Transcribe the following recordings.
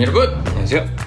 여러분 안녕하세요.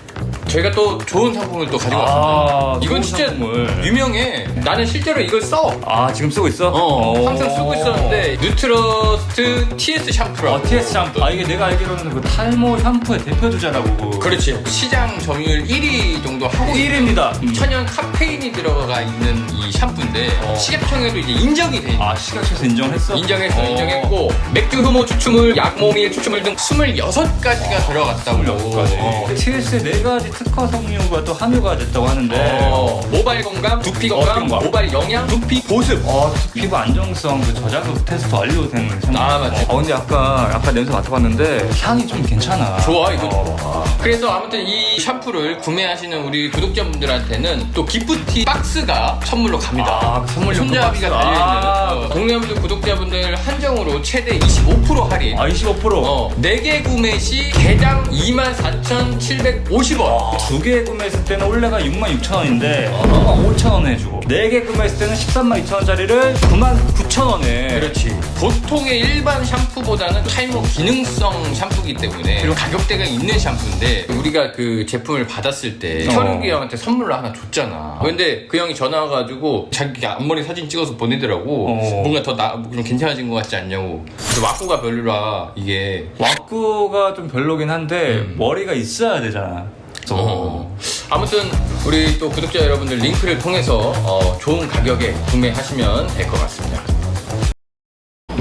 저희가 또 좋은 상품을 또 가지고 아, 왔습니다. 이건 좋은 진짜 상품을. 유명해. 나는 실제로 이걸 써. 아 지금 쓰고 있어? 어, 오. 항상 쓰고 있었는데 뉴트러스트 TS 샴푸라고. 어, TS 샴푸. 아 이게 내가 알기로는 그 탈모 샴푸의 대표 주자라고. 그렇지. 시장 점유율 1위 정도 하고 1위입니다. 음. 천연 카페인이 들어가 있는 이 샴푸인데 어. 시계청에도 이제 인정이 돼. 아 시각처에서 인정했어? 인정했어, 어. 인정했고 맥주 효모 추출물, 약모밀 추출물 등 26가지가 들어갔다고. 까지. 어. TS의 네 가지 특허 성류가 또 함유가 됐다고 하는데. 어, 모발 건강, 두피 건강, 네. 어, 건강. 모발 영양, 두피 보습. 어, 피부 안정성 그 저자극 테스트 완료된 샴푸. 아, 맞지. 어, 근데 아까 아까 냄새 맡아봤는데 향이 좀 괜찮아. 좋아, 이거 어. 그래서 아무튼 이 샴푸를 구매하시는 우리 구독자분들한테는 또 기프티 박스가 선물로 갑니다. 아, 그 선물용 손잡이가 박스. 달려있는 아. 어, 동네분들 구독자분들 한정으로 최대 25% 할인. 아 25%. 어, 4개 구매 시 개당 24,750원. 두 개 구매했을 때는 원래가 6만 6천 원인데 9만 5천 원에 주고 네 개 구매했을 때는 13만 2천 원짜리를 9만 9천 원에 그렇지. 보통의 일반 샴푸보다는 탈모 기능성 샴푸이기 때문에 그리고 가격대가 있는 샴푸인데 우리가 그 제품을 받았을 때 어. 현욱이 형한테 선물로 하나 줬잖아. 근데 그 형이 전화 와가지고 자기 앞머리 사진 찍어서 보내더라고. 어. 뭔가 더 나, 좀 괜찮아진 것 같지 않냐고. 근데 왁구가 별로라 이게. 왁구가 좀 별로긴 한데 음. 머리가 있어야 되잖아. 어. 아무튼 우리 또 구독자 여러분들 링크를 통해서 어, 좋은 가격에 구매하시면 될 것 같습니다.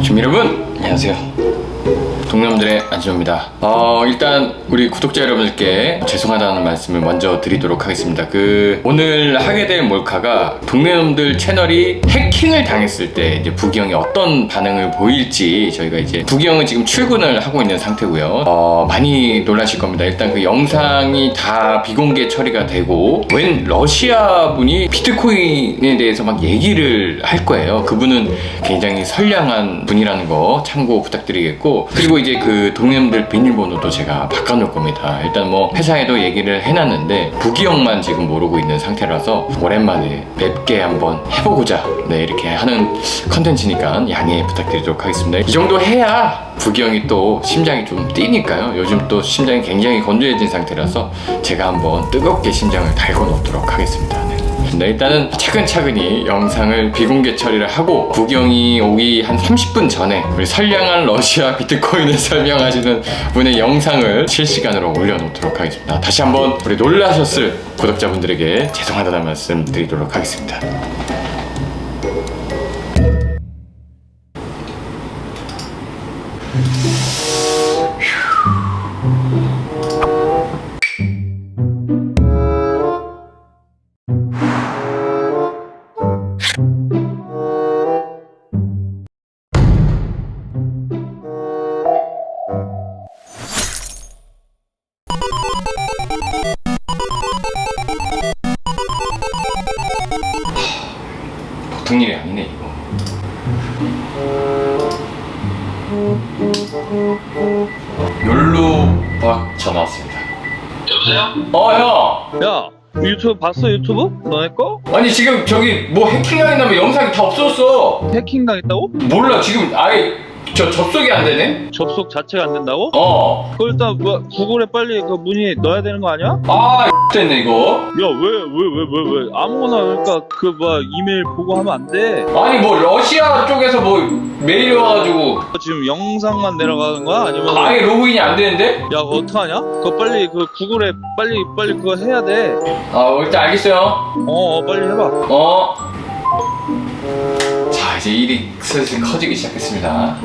주민 여러분 안녕하세요. 동남들의 안지호입니다. 어, 일단 우리 구독자 여러분들께 죄송하다는 말씀을 먼저 드리도록 하겠습니다. 그 오늘 하게 될 몰카가 동네놈들 채널이 해킹을 당했을 때 이제 부기형이 어떤 반응을 보일지 저희가 이제 부기형은 지금 출근을 하고 있는 상태고요. 어, 많이 놀라실 겁니다. 일단 그 영상이 다 비공개 처리가 되고 웬 러시아 분이 비트코인에 대해서 막 얘기를 할 거예요. 그분은 굉장히 선량한 분이라는 거 참고 부탁드리겠고 그리고 이제 그 동nem들 비밀번호도 제가 바꿔놓을 겁니다. 일단 뭐 회사에도 얘기를 해놨는데 부기형만 지금 모르고 있는 상태라서 오랜만에 맵게 한번 해보고자 네 이렇게 하는 컨텐츠니까 양해 부탁드리도록 하겠습니다. 이 정도 해야 부기형이 또 심장이 좀 뛰니까요. 요즘 또 심장이 굉장히 건조해진 상태라서 제가 한번 뜨겁게 심장을 달궈 놓도록 하겠습니다. 네. 네, 일단은 차근차근히 영상을 비공개 처리를 하고 구경이 오기 한 30분 전에 우리 선량한 러시아 비트코인을 설명하시는 분의 영상을 실시간으로 올려놓도록 하겠습니다. 다시 한번 우리 놀라셨을 구독자분들에게 죄송하다는 말씀 드리도록 하겠습니다. 욜로박 전화 왔습니다. 여보세요? 어 형. 야 유튜브 봤어 유튜브? 너네 거? 아니 지금 저기 뭐 해킹당했나면 영상이 다 없어졌어. 해킹 당했다고? 몰라 지금 아예 저 접속이 안 되네. 접속 자체가 안 된다고? 어. 그거 일단 뭐 구글에 빨리 그 문의 넣어야 되는 거 아니야? 아 됐네 이거. 야왜 왜 왜 왜 왜 아무거나 그러니까 그뭐 이메일 보고 하면 안 돼. 아니 뭐 러시아 쪽에서 뭐 메일이 와가지고 지금 영상만 내려가는 거야? 아니면 아예 로그인이 안 되는데? 야 그거 어떡하냐? 그거 빨리 그 구글에 빨리 빨리 그거 해야 돼. 아 일단 알겠어요. 어, 어 빨리 해봐. 어. 자 이제 일이 슬슬 커지기 시작했습니다.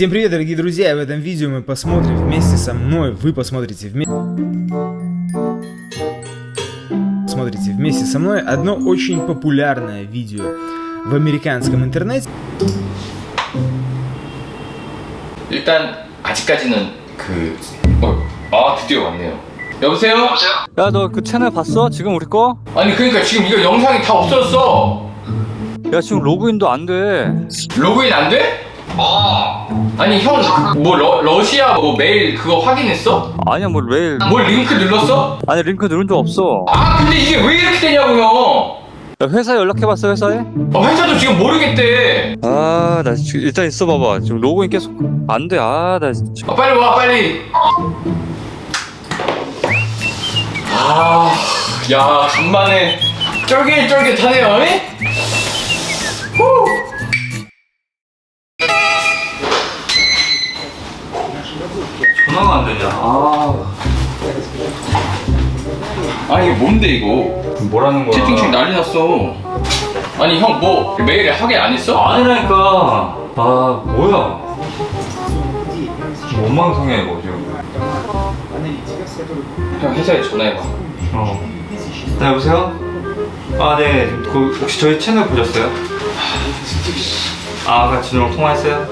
Всем привет, дорогие друзья! И в этом видео мы посмотрим вместе со мной, вы посмотрите вместе... Смотрите вместе со мной одно очень популярное видео в американском интернете. 일단 아직까지는 그 어, 아 드디어 왔네요. 여보세요? 야 너 그 채널 봤어? 지금 우리 거? 아니 그러니까 지금 이거 영상이 다 없어졌어. 야 지금 로그인도 안 돼. 로그인 안 돼? 아니 형 뭐 러시아 뭐 메일 그거 확인했어? 아니야 뭐 매일. 뭘 링크 눌렀어? 아니 링크 누른 적 없어. 아 근데 이게 왜 이렇게 되냐고요 야, 회사에 연락해봤어 회사에? 어, 회사도 지금 모르겠대. 아나 지금 일단 있어 봐봐. 지금 로그인 계속 안돼아나 아, 빨리 와 빨리. 아 야 간만에 쫄깃쫄깃하네요 이? 전화가 안 되냐 아 아니 이게 뭔데 이거 뭐라는 거야 채팅창 난리 났어 아니 형 뭐 메일에 확인 안 했어? 아니라니까 아 뭐야 원망성이야 이거 지금 형 회사에 전화해봐 어. 네, 여보세요? 아, 네. 그, 혹시 저희 채널 보셨어요? 아, 아까 진우랑 통화했어요?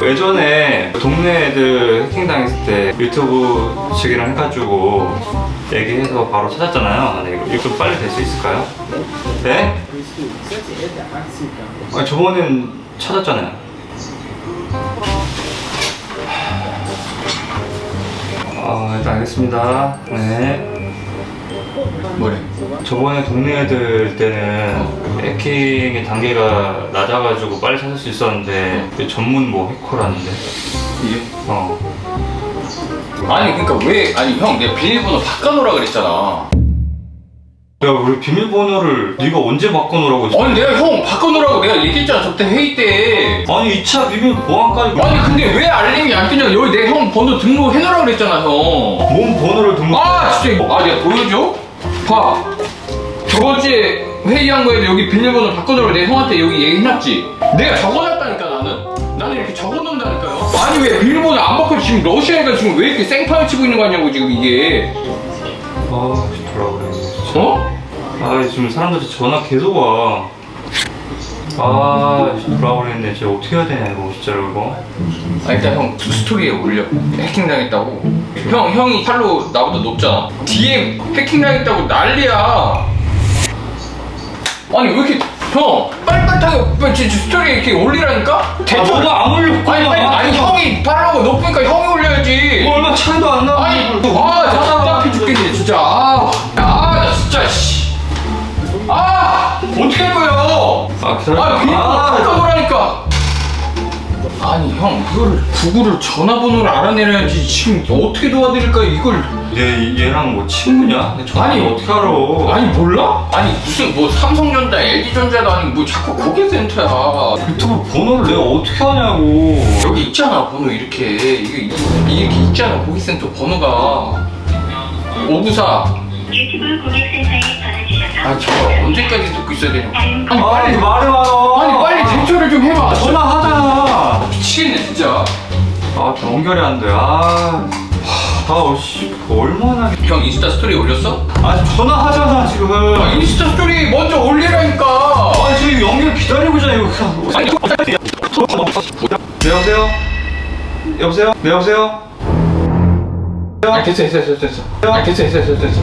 네. 예전에 동네 애들 해킹당했을 때 유튜브 측이랑 해가지고 얘기해서 바로 찾았잖아요. 네, 이거 좀 빨리 될 수 있을까요? 네? 아, 저번엔 찾았잖아요. 아, 일단 알겠습니다. 네. 뭐래? 저번에 동네 애들 때는 해킹의 단계가 낮아가지고 빨리 찾을 수 있었는데 그 전문 뭐 해커라는데? 이게? 어. 아니 그러니까 왜 아니 형 내가 비밀번호 바꿔놓으라 그랬잖아. 야, 우리 비밀번호를 네가 언제 바꿔놓으라고 했어? 아니 내가 형 바꿔놓으라고 내가 얘기했잖아 저때 회의 때. 아니 2차 비밀 보안까지 아니 근데 왜 알림이 안 뜨냐 여기 내 형 번호 등록해놓으라 그랬잖아 형. 뭔 번호를 등록 아 진짜 이거 아 내가 보여줘? 봐. 저번 주에 회의한 거에도 여기 비밀번호 바꿔놓으라고 내가 형한테 여기 얘기해놨지. 내가 적어놨다니까 나는. 나는 이렇게 적어놓는다니까요. 아니 왜 비밀번호 안 바꿔? 지금 러시아가 지금 왜 이렇게 생판을 치고 있는 거 아니냐고 지금 이게. 아 진짜 어? 아 지금 사람들 전화 계속 와. 아, 진짜 돌아버리겠네. 진짜 어떻게 해야 되냐, 이거, 진짜로, 이거. 아 일단 형 스토리에 올려. 해킹 당했다고. 형 형이 팔로 나보다 높잖아. DM 해킹 당했다고 난리야 아니 왜 이렇게 형 빨리빨리 빨리 지- 지- 스토리에 이렇게 올리라니까 아, 대충 너도 안 올려. 아니 아니 아니 형이 팔로우가 높으니까 형이 올려야지 뭐 얼마 차이도 안 나. 아니 아 진짜 답답해 죽겠네 진짜 아나 진짜 씨 아 어떻게 할 거예요 아, 기다려. 아, 비밀번호 바꿔놓으라니까. 아니, 형, 이거를 구글을 전화번호를 알아내려야지. 지금 어떻게 도와드릴까요, 이걸? 얘, 얘랑 뭐 친구냐? 아니, 어떻게 알아? 아니, 몰라? 아니, 무슨 뭐 삼성전자, LG전자도 아니고 뭐 자꾸 고객센터야. 유튜브 번호를 내가 어떻게 하냐고. 여기 있잖아, 번호 이렇게. 이게 이- 이렇게 있잖아, 고객센터 번호가. 594. 유튜브 고객센터에 전화 주셔서 아, 저 언제까지 듣고 있어야 되냐. 아니, 아, 빨리. 말을 말어. 아니, 빨리 대처를 좀 해봐. 전화하잖아. 미치겠네, 진짜. 아, 연결이 안 돼. 아. 아, 씨, 얼마나. 형, 인스타 스토리 올렸어? 아, 전화하잖아, 지금. 아, 인스타 스토리 먼저 올리라니까. 아니, 지금 연결 기다리고 있잖아, 이거. 네, 여보세요? 여보세요? 네, 여보세요? 아, 됐어, 됐어, 됐어. 아, 됐어, 됐어, 됐어.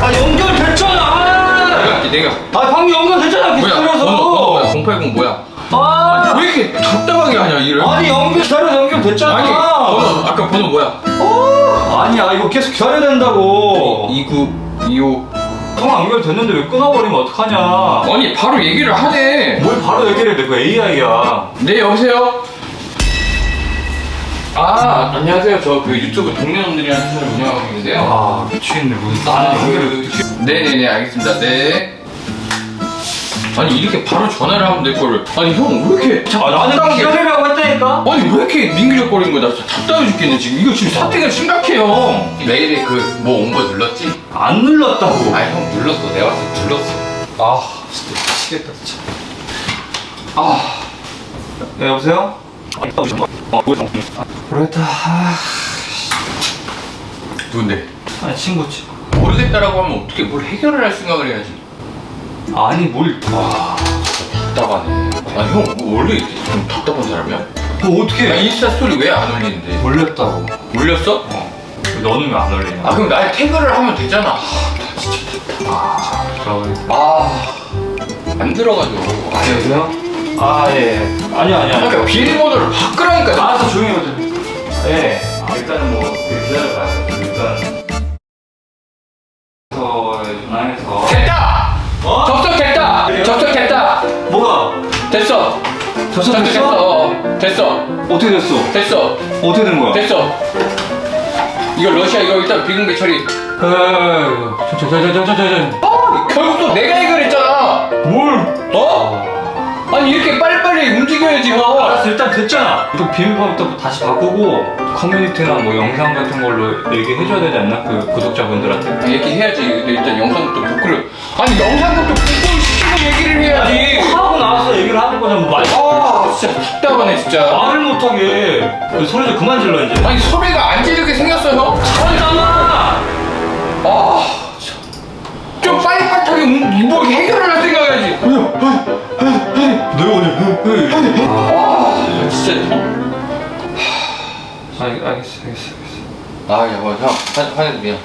아, 연결 됐잖아! 내가, 내가. 아, 방금 연결 됐잖아, 번호 뭐야? 기다려서. 080 뭐야? 아, 왜 이렇게 답답하게 하냐, 일을? 아니, 연결, 기다려, 연결됐잖아. 아니, 번호, 아까 번호 뭐야? 아니야, 이거 계속 기다려야 된다고. 29, 25. 통화 연결됐는데 왜 끊어버리면 어떡하냐. 아니, 바로 얘기를 하네. 뭘 바로 얘기를 해, 내가 AI야. 네, 여보세요? 아, 안녕하세요. 저 그 유튜브 동료놈들이라는 채널 운영하고 있는데요. 아, 미치겠네, 무슨. 아, 나는 연결을 그. 네네네, 알겠습니다. 네. 아니, 이렇게 바로 전화를 하면 될 거를. 아니, 형, 왜 이렇게. 자꾸 아, 나는 답답하게- 기다리라고 했다니까? 아니 왜 이렇게 민기적거리는 거야? 나 진짜 답답해 죽겠네 지금 이거 지금 사태가 심각해요 메일에 그 뭐 온 거 눌렀지? 안 눌렀다고. 아니 형 눌렀어 내가 봤을 때 눌렀어 아 진짜 미치겠다 진짜 아 네, 여보세요? 모르겠다. 아, 누군데? 아니, 친구지. 모르겠다라고 하면 어떻게 뭘 해결을 할 생각을 해야지 아니, 뭘. 아 답답하네 아니 형 원래 이렇게 좀 답답한 사람이야? 뭐, 어떻게 나 해? 인스타 스토리 왜 안 올리는데? 올렸다고. 올렸어? 너는 왜 안 올리냐? 아 그럼 날 태그를 하면 되잖아 아, 나 진짜 답답해 그러고 아 안 들어가지고. 아 여보세요? 아 예. 아니요 아니요. 그러니까 비밀번호를 바꾸라니까. 알아서 조용히 해보세요. 예. 아, 일단은 뭐 기다려봐요. 일단 접속됐어? 됐어. 어, 됐어. 어떻게 됐어? 됐어. 어떻게 된 거야? 됐어. 이거 러시아 이거 일단 비공개 처리. 저저저저저저 어, 결국 또 내가 해결했잖아. 뭘? 어? 아니 이렇게 빨리빨리 움직여야지 형. 알았어 일단 됐잖아. 또 비밀번호부터 다시 바꾸고 커뮤니티나 뭐 영상 같은 걸로 얘기해줘야 되지 않나? 그 구독자분들한테. 아, 얘기해야지. 일단 영상부터 복구를. 아니 영상부터 복구를 시키고 얘기를 해야지. 나서 얘기를 하는 거잖아. 뭐 말. 아 진짜 답답하네 진짜. 말을 못하게 그 소리 좀 그만 질러 이제. 아니 소리가 안 지르게 생겼어 형. 잘하잖아. 아, 참. 좀 빨리 빨리 음, 뭐 해결을 할 생각해야지. 너 오늘. 아, 진짜. 알, 알겠어 알겠어 알겠어. 아, 야, 뭐, 형, 화, 화내도 미안.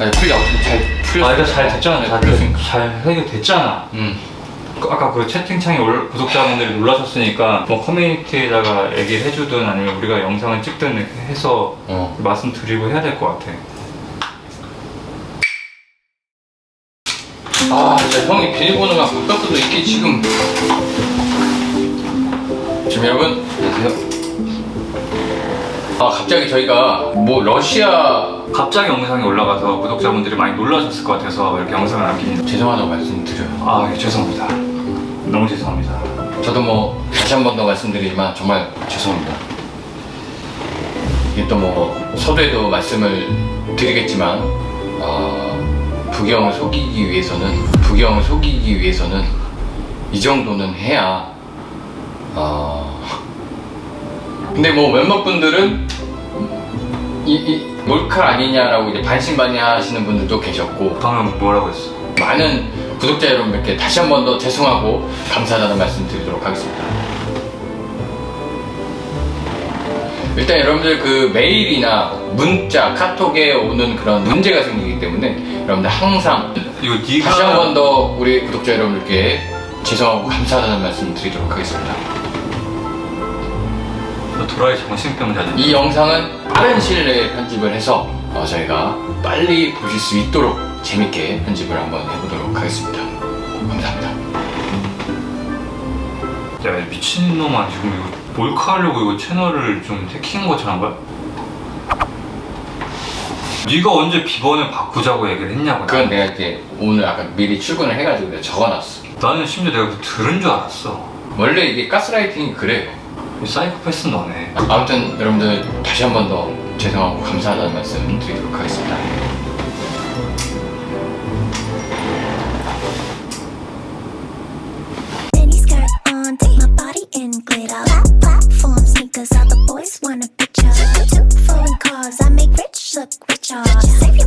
아니, 풀려, 어떻게 잘 풀렸어. 아 일단 잘 됐잖아. 잘, 풀렸으니까. 잘 해결됐잖아. 음. 그 아까 그 채팅창에 올- 구독자분들이 놀라셨으니까 뭐 커뮤니티에다가 얘기를 해주든 아니면 우리가 영상을 찍든 이렇게 해서 어. 말씀드리고 해야 될 것 같아. 아, 진짜 형이 비밀번호가 바꿨어도 이게 지금. 지금 여러분, 안녕하세요. 아, 갑자기 저희가 뭐 러시아 갑자기 영상이 올라가서 구독자분들이 많이 놀라셨을 것 같아서 이렇게 영상을 남기는. 죄송하다고 말씀드려요. 아 예, 죄송합니다. 너무 죄송합니다. 저도 뭐 다시 한 번 더 말씀드리지만 정말 죄송합니다. 이게 또 뭐 서두에도 말씀을 드리겠지만 어, 부경을 속이기 위해서는 부경을 속이기 위해서는 이 정도는 해야 어, 근데 뭐 몇몇 분들은 이, 이 몰카 아니냐라고 이제 반신반의하시는 분들도 계셨고 방금 뭐라고 했어? 많은 구독자 여러분들께 다시 한 번 더 죄송하고 감사하다는 말씀 드리도록 하겠습니다. 일단 여러분들 그 메일이나 문자, 카톡에 오는 그런 문제가 생기기 때문에 여러분들 항상 이거 네가 다시 한 번 더 우리 구독자 여러분들께 죄송하고 감사하다는 말씀 드리도록 하겠습니다. 너 도라이 정신병자지. 이 영상은 빠른 시일 내에 편집을 해서 어, 저희가 빨리 보실 수 있도록 재밌게 편집을 한번 해보도록 하겠습니다. 감사합니다. 야 미친놈아 지금 이거 몰카 하려고 이거 채널을 좀 해킹한 것처럼 한 거야? 네가 언제 비번을 바꾸자고 얘기를 했냐고 그건 내가 이제 오늘 아까 미리 출근을 해가지고 내가 적어놨어. 나는 심지어 내가 그거 들은 줄 알았어 원래 이게 가스라이팅이 그래요. 이 사이코패스 너네 아무튼 여러분들 다시 한 번 더 죄송하고 감사하다는 말씀 드리도록 하겠습니다. want a picture. Foreign cars, I make rich look richer. Save